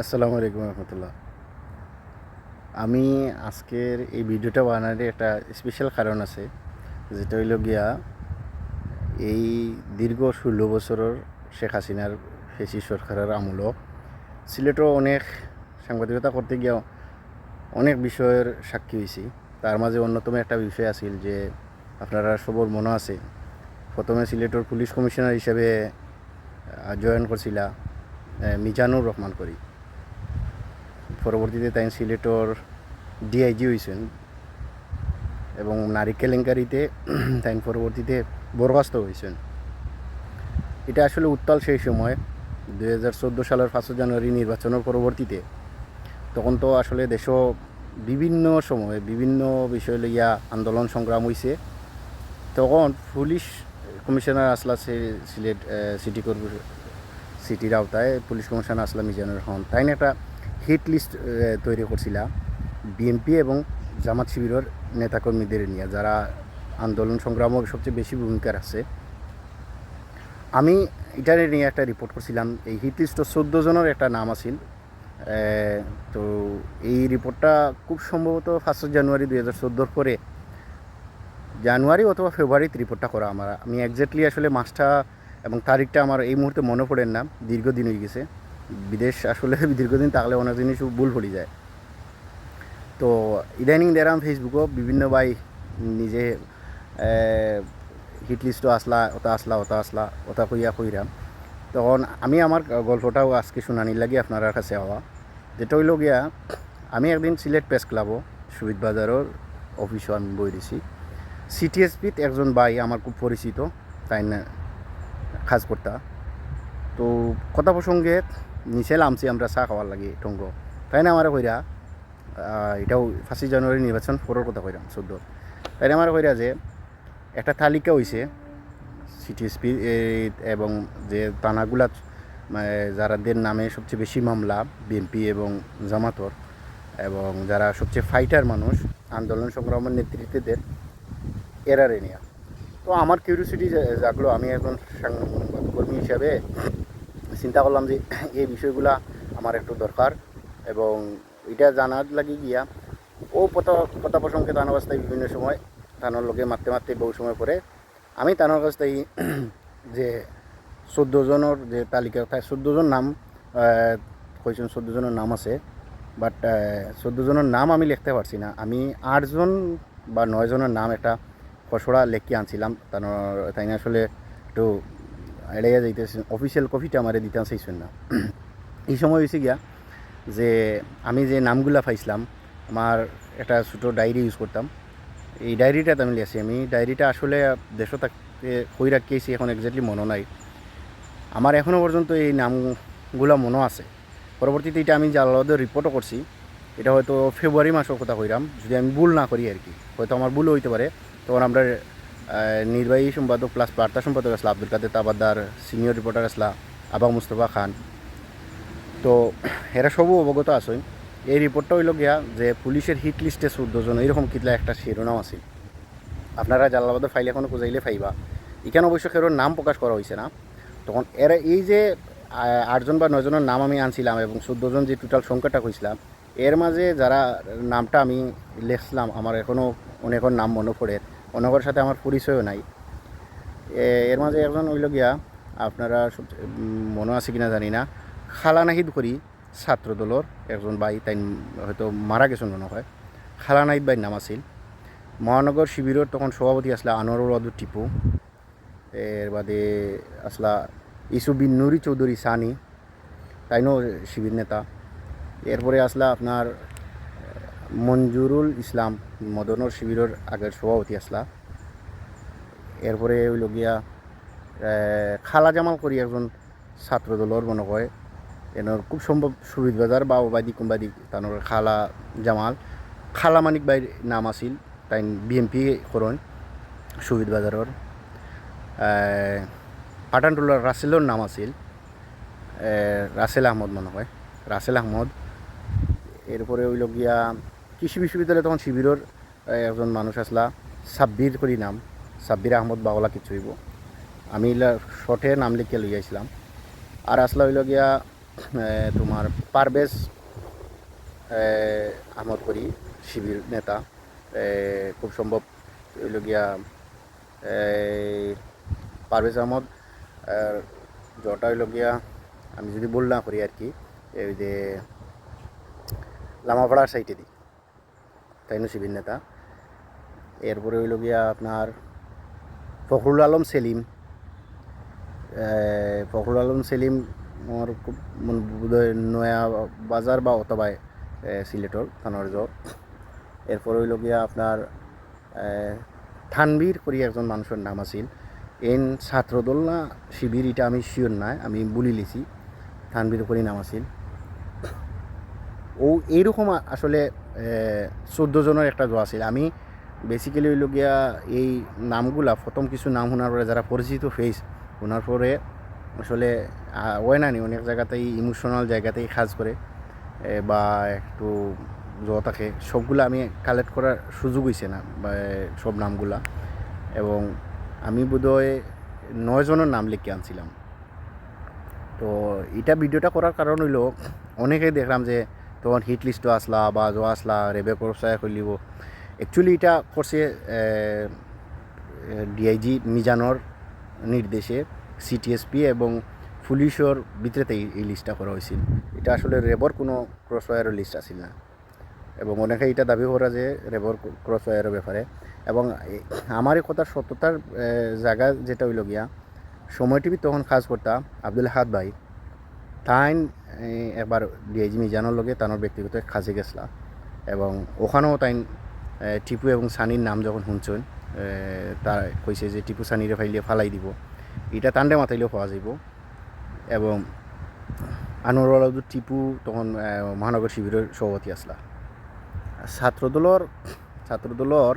আসসালামু আলাইকুম রহমতুল্লাহ। আমি আজকের এই ভিডিওটা বানানোর একটা স্পেশাল কারণ আছে, যেটা হইল গিয়া এই দীর্ঘ ষোলো বছরের শেখ হাসিনার ফেসি সরকারের আমূল সিলেটও অনেক সাংবাদিকতা করতে গিয়া অনেক বিষয়ের সাক্ষী হয়েছি তার মাঝে অন্যতম একটা বিষয় আছিল যে, আপনারা সবর মনে আছে, প্রথমে সিলেটের পুলিশ কমিশনার হিসেবে জয়েন করছিলা মিজানুর রহমান করি। পরবর্তীতে তাই সিলেটর ডিআইজি হয়েছেন এবং নারী কেলেঙ্কারিতে তাই পরবর্তীতে বরখাস্ত হয়েছেন এটা আসলে উত্তাল সেই সময়, দুই হাজার চোদ্দ সালের ফার্স্ট জানুয়ারি নির্বাচনের পরবর্তীতে। তখন তো আসলে দেশ বিভিন্ন সময়ে বিভিন্ন বিষয় লইয়া আন্দোলন সংগ্রাম হয়েছে তখন পুলিশ কমিশনার আসলা সিলেট সিটি কর্পোরেশন, সিটির আওতায় পুলিশ কমিশনার আসলাম মিজানুর রহমান। তাই একটা হিট লিস্ট তৈরি করছিলাম বিএনপি এবং জামাত শিবিরের নেতাকর্মীদের নিয়ে, যারা আন্দোলন সংগ্রামের সবচেয়ে বেশি ভূমিকার আছে। আমি এটা নিয়ে একটা রিপোর্ট করছিলাম। এই হিট লিস্টর চোদ্দ জনের একটা নাম আছিল। তো এই রিপোর্টটা খুব সম্ভবত ফার্স্ট জানুয়ারি দুই হাজার চোদ্দোর পরে। জানুয়ারি অথবা ফেব্রুয়ারিতে রিপোর্টটা করা আমার। আমি একজ্যাক্টলি আসলে মাসটা এবং তারিখটা আমার এই মুহূর্তে মনে পড়েন না। দীর্ঘদিন হয়ে গেছে। বিদেশ আসলে দীর্ঘদিন থাকলে অনেক জিনিস ভুল পড়ে যায়। তো ইদানিং দেখলাম ফেসবুকও বিভিন্ন ভাই নিজে হিট লিস্টও আসলা, ওটা আসলা ওটা আসলা, ওটা কইয়া কইরাম তখন আমি আমার গল্পটাও আজকে শুনানির লাগে আপনার কাছে হওয়া যেটা হইল গিয়া, আমি একদিন সিলেট প্রেস ক্লাবও সুবিধ বাজারের অফিসও আমি বই দিছি। সিটিএসপিত একজন ভাই আমার খুব পরিচিত তাই না খাস কর্তা। তো কথা প্রসঙ্গে নিচে নামছি আমরা চা খাওয়ার লাগে টঙ্গ তাই না আমার কইরা এটাও ফার্স্ট জানুয়ারি নির্বাচন ফোরের কথা কইরাম চোদ্দ তাই না আমার কইরা যে একটা তালিকা হইছে সিটিএসপি এবং যে থানাগুলা যারাদের নামে সবচেয়ে বেশি মামলা, বিএনপি এবং জামাতর এবং যারা সবচেয়ে ফাইটার মানুষ, আন্দোলন সংগ্রামের নেতৃত্বদের এরারে নিয়ে। তো আমার কিউরিয়াসিটি জাগলো, আমি একজন সাংবাদিককর্মী হিসাবে চিন্তা করলাম যে এই বিষয়গুলা আমার একটু দরকার এবং এটা জানার লাগি গিয়া ও কথা কথা প্রসঙ্গে তার অবস্থায় বিভিন্ন সময় তানোর লোকে মারতে মারতে বহু সময় পরে আমি তানোর কাছ থেকে যে চোদ্দ জনের যে তালিকা তাই চোদ্দ জন নাম কইছেন চোদ্দ জনের নাম আছে বাট চোদ্দ জনের নাম আমি লিখতে পারছি না। আমি আটজন বা নয়জনের নাম একটা খসড়া লেখি আনছিলাম তার তাই আসলে একটু এড়াইয়া যাইতেছে। অফিসিয়াল কপিটা আমারে দিতে চাইছেন না এই সময় হয়েছে গিয়া যে আমি যে নামগুলা পাইছিলাম, আমার একটা ছোটো ডায়েরি ইউজ করতাম। এই ডায়েরিটা আমি লিখছি আমি ডায়েরিটা আসলে দেশও থাকতে কই রাখিয়েছি এখন এক্স্যাক্টলি মনে নাই। আমার এখনও পর্যন্ত এই নামগুলা মনে আছে। পরবর্তীতে এটা আমি জালালদের রিপোর্টও করছি। এটা হয়তো ফেব্রুয়ারি মাসের কথা কইরাম। যদি আমি ভুল না করি আর কি। হয়তো আমার ভুলও হইতে পারে। তখন আমরা নির্বাহী সম্পাদক প্লাস বার্তা সম্পাদক আসলা, আব্দুল কাদের তাবাদ্দার সিনিয়র রিপোর্টার আসলা আবা মুস্তফা খান। তো এরা সবও অবগত আছে এই রিপোর্টটা হইল গিয়া যে পুলিশের হিট লিস্টে চোদ্দোজন এরকম কিতলা একটা শিরোনাম আছে। আপনারা জালালাবাদের ফাইল এখনও খুঁজাইলে ফাইবা এখানে অবশ্য কেউর নাম প্রকাশ করা হয়েছে না। তখন এরা এই যে আটজন বা নয়জনের নাম আমি আনছিলাম এবং চোদ্দোজন যে টোটাল সংখ্যাটা কইছিলাম এর মাঝে যারা নামটা আমি লিখছিলাম, আমার এখনও অনেকের নাম মনে পড়ে। অনেকের সাথে আমার পরিচয়ও নাই। এর মাঝে একজন হইল গিয়া, আপনারা মনে আছে কিনা জানি না, খালানাহিদ করি ছাত্র দলের একজন ভাই তাই হয়তো মারা গেছেন মনে হয়। খালা নাহিদ ভাইয়ের নাম আছিল। মহানগর শিবিরের তখন সভাপতি আসলা আনোয়ারুল ওয়াদু টিপু। এর বাদে আসলা ইসুবিন নুরি চৌধুরী সানি তাইনও শিবির নেতা। এরপরে আসলা আপনার মঞ্জুরুল ইসলাম, মদনর শিবিরের আগের সভাপতি আসলা। এরপরে হইল গিয়া খালা জামাল করি একজন ছাত্র দলের মনে হয়। এনার খুব সম্ভব সুবিধ বাজার বা ওবাদি কুম্বাদি তানোর খালা জামাল। খালা মানিক বাইর নাম আছিল তাই বিএমপি করণ, সুবিধ বাজারের। পাঠানটুলার রাসেলের নাম আছিল রাসেল আহমদ মনে হয়, রাসেল আহমদ। এরপরে হইল গিয়া কৃষি বিশ্ববিদ্যালয়ে তখন শিবিরের একজন মানুষ আসলা সাব্বির করি নাম সাব্বির আহমদ বাওলা কিছু হইব। আমি শর্টে নাম লিখে লই আইছিলাম। আর আসলা হইল গিয়া তোমার এ, আহমদ করি শিবির নেতা। খুব সম্ভব হইল গিয়া পারভেজ আহমদ জটা হইল গিয়া আমি যদি বল না করি আর কি এই যে লামাপাড়ার সাইটে দিই তাইনো শিবির নেতা। এরপরে হইল গিয়া আপনার ফখরুল আলম সেলিম। ফখরুল আলম সেলিম আমার খুব নয়া বাজার বা অথবা এ, সিলেটর থানার জ। এরপর হইল গিয়া আপনার থানবীর করি একজন মানুষের নাম আছিল। এন ছাত্রদল না শিবির এটা আমি শিওর নাই আমি বলি লিছি। থানবীর করি নাম আছিল। ও এইরকম আসলে চোদ্দ জনের একটা জোয়া আছিল। আমি বেসিক্যালি হইল গিয়া এই নামগুলা প্রথম কিছু নাম শোনার পরে যারা পরিচিত ফেস শোনার পরে আসলে ওই নানি অনেক জায়গাতেই ইমোশনাল জায়গাতেই কাজ করে বা একটু জ থাকে। সবগুলো আমি কালেক্ট করার সুযোগ হয়েছে না সব নামগুলা। এবং আমি বোধহয় নয় জনের নাম লিখে আনছিলাম। তো এটা ভিডিওটা করার কারণ হইল, অনেকেই দেখলাম যে তখন হিট লিস্টও আসলা বা জো আসলা, রেবে করসায় খুলিব অ্যাকচুয়ালি এটা করছে ডিআইজি মিজানোর নির্দেশে সিটিএসপি এবং পুলিশের ভিতরেতে এই- লিস্টটা করা হয়েছিল। এটা আসলে রেবর কোনো ক্রসফায়ারের লিস্ট আসিল না। এবং অনেকে এটা দাবি করা যে রেবর ক্রসফায়ারের ব্যাপারে। এবং আমার এই কথার সত্যতার জায়গা যেটা হইল গিয়া, সময় টিভি তখন কাজ করতাম আব্দুল হাত ভাই। তাইন এ, একবার ডিআইজি মিজানোর লগে তানোর ব্যক্তিগত এক কাজে গেছলা। এবং ওখানেও তাইন টিপু এবং সানির নাম যখন শুনছেন এ, তা কইছে যে টিপু সানিরে ফাইলে ফালাই দিব। এটা তান্ডে মাথাইলেও পাওয়া যাব এবং আনোয়ার আব্দুল টিপু তখন মহানগর শিবিরের সভাপতি আসলা। ছাত্রদলর ছাত্রদলর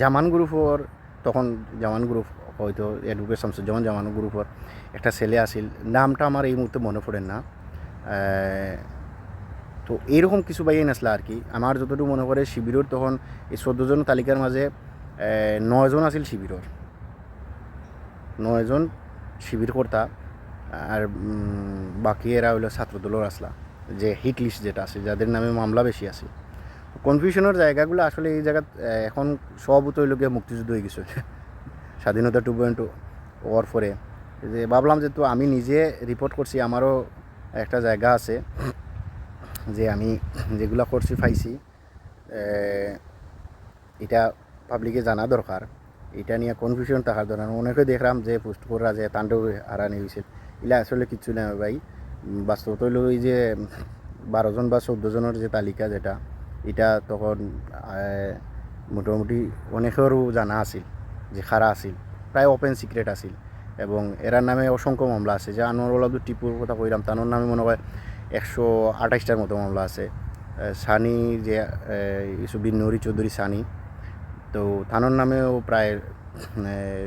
জামান গ্রুপর তখন জামান গ্রুপ হয়তো অ্যাডভোকেট শামসুজ্জামান জামান গ্রুপর একটা ছেলে আসিল নামটা আমার এই মুহূর্তে মনে পড়ে না। তো এইরকম কিছু বাইন আসলা আর কি। আমার যতটুকু মনে পড়ে, শিবিরের তখন এই চোদ্দ জন তালিকার মাঝে নয়জন আছিল শিবিরের। নয়জন শিবির কর্তা আর বাকি এরা হইল ছাত্রদলের আসলা, যে হিট লিস্ট যেটা আছে, যাদের নামে মামলা বেশি আছে। কনফিউশনের জায়গাগুলো আসলে এই জায়গা এখন সব তৈল গিয়ে মুক্তিযুদ্ধ হয়ে গেছে। স্বাধীনতা টু পয়েন্ট ওয়ার পরে যে ভাবলাম যে তো আমি নিজে রিপোর্ট করছি, আমারও একটা জায়গা আছে, যে আমি যেগুলো করছি পাইছি এটা পাবলিকে জানা দরকার। এটা নিয়ে কনফিউশন থাকার দরকার। অনেকে দেখলাম যে পোস্ট করা যে তাণ্ডব হারানি হয়েছিল এগুলা আসলে কিচ্ছু না ভাই। বাস্তবত হইল ওই যে বারোজন বা চোদ্দ জনের যে তালিকা যেটা এটা তখন মোটামুটি অনেকেরও জানা আছিল যে খারা আছিল, প্রায় ওপেন সিক্রেট আছিল এবং এরার নামে অসংখ্য মামলা আছে। যে আনোয়ার আব্দুল টিপুর কথা কইলাম তানোর নামে মনে হয় একশো আঠাশটার মতো মামলা আছে। সানি যে ইসুবিন নুরি চৌধুরী সানি, তো থানোর নামেও প্রায়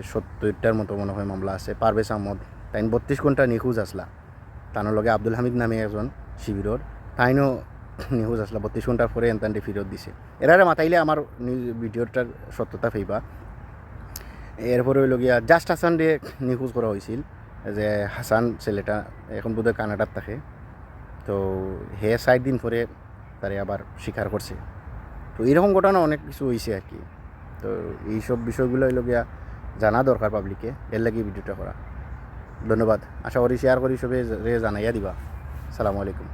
সত্তরটার মতো মনে হয় মামলা আছে। পারভেজ আহমদ তাই বত্রিশ ঘণ্টা নিখোঁজ আসলা। তানোর লগে আব্দুল হামিদ নামে একজন শিবিরর। তাইনও নিখোঁজ আসলা বত্রিশ ঘণ্টার পরে এনতানটি ফেরত দিছে। এরারে মাতাইলে আমার নি- ভিডিওটার সত্যতা ফেইবা। এরপরে হইল গিয়া জাস্ট হাসান দিয়ে নিখোঁজ করা হয়েছিল যে হাসান ছেলেটা এখন বোধহয় কানাডার থাকে। তো হে ষাট দিন পরে তারে আবার স্বীকার করছে। তো এরকম ঘটনা অনেক কিছু হয়েছে আর কি। তো এইসব বিষয়গুলো হইল গিয়া জানা দরকার পাবলিকে এর লাগি ভিডিওটা করা। ধন্যবাদ। আশা করি শেয়ার করি সবে জানাইয়া দিবা। সালামু আলাইকুম।